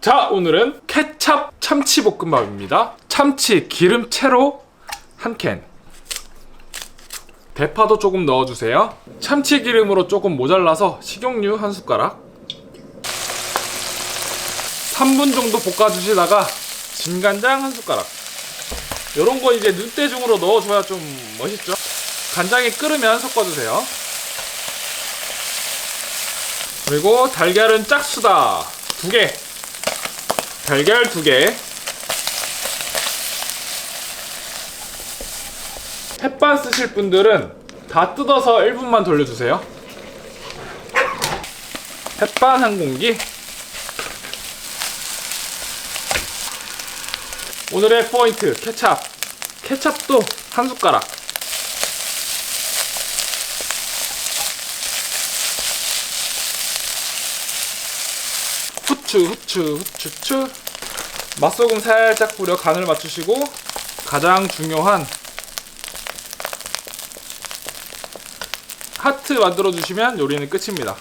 자 오늘은 케찹 참치 볶음밥입니다. 참치 기름채로 한 캔. 대파도 조금 넣어주세요. 참치 기름으로 조금 모자라서 식용유 한 숟가락. 3분 정도 볶아주시다가 진간장 한 숟가락. 요런 거 이제 눈대중으로 넣어줘야 좀 멋있죠? 간장이 끓으면 섞어주세요. 그리고 달걀은 짝수다. 두 개 달걀 두 개. 햇반 쓰실 분들은 다 뜯어서 1분만 돌려주세요. 햇반 한 공기. 오늘의 포인트 케찹. 케찹도 한 숟가락. 후추 후추 후추추 맛소금 살짝 뿌려 간을 맞추시고 가장 중요한 하트 만들어 주시면 요리는 끝입니다.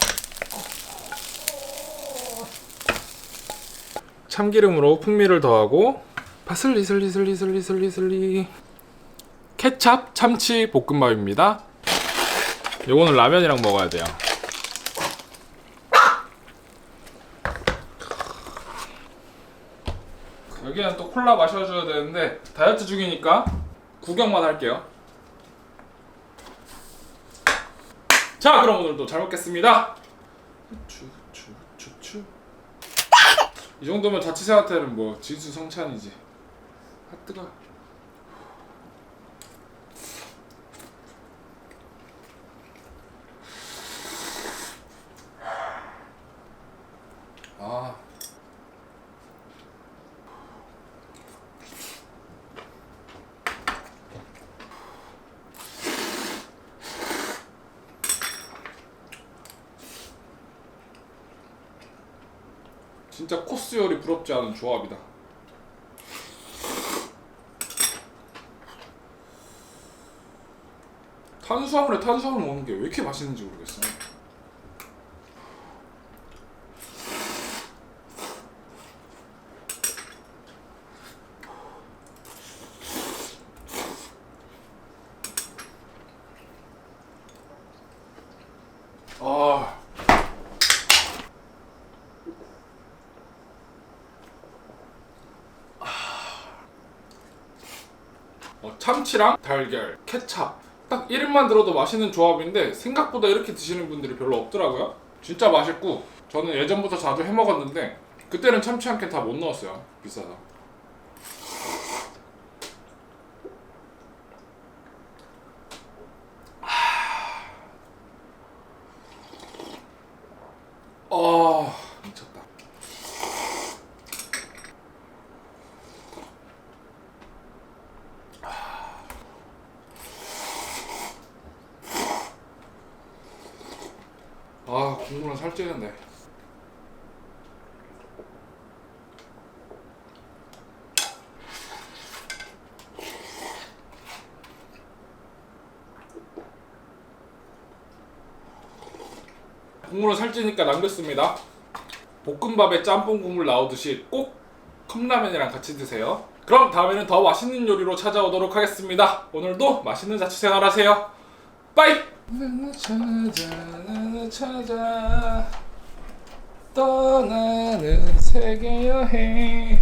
참기름으로 풍미를 더하고 파슬리 슬리 슬리 슬리 슬리 슬리. 케찹 참치 볶음밥입니다. 요거는 라면이랑 먹어야 돼요 여기는 또 콜라 마셔줘야 되는데 다이어트 중이니까 구경만 할게요. 자 그럼 오늘도 잘 먹겠습니다. 이 정도면 자취생한테는 뭐 지수성찬이지. 아 뜨거 아 진짜 코스 요리 부럽지 않은 조합이다. 탄수화물에 탄수화물 먹는 게 왜 이렇게 맛있는지 모르겠어. 아. 어, 참치랑 달걀, 케찹 딱 이름만 들어도 맛있는 조합인데 생각보다 이렇게 드시는 분들이 별로 없더라고요. 진짜 맛있고 저는 예전부터 자주 해 먹었는데 그때는 참치 한 캔 다 못 넣었어요. 비싸서. 아 미쳤다. 아 국물은 살찌는데. 국물은 살찌니까 남겼습니다. 볶음밥에 짬뽕 국물 나오듯이 꼭 컵라면이랑 같이 드세요. 그럼 다음에는 더 맛있는 요리로 찾아오도록 하겠습니다. 오늘도 맛있는 자취생활 하세요. 빠이! 나는 찾아 나는 찾아. 떠나는 세계 여행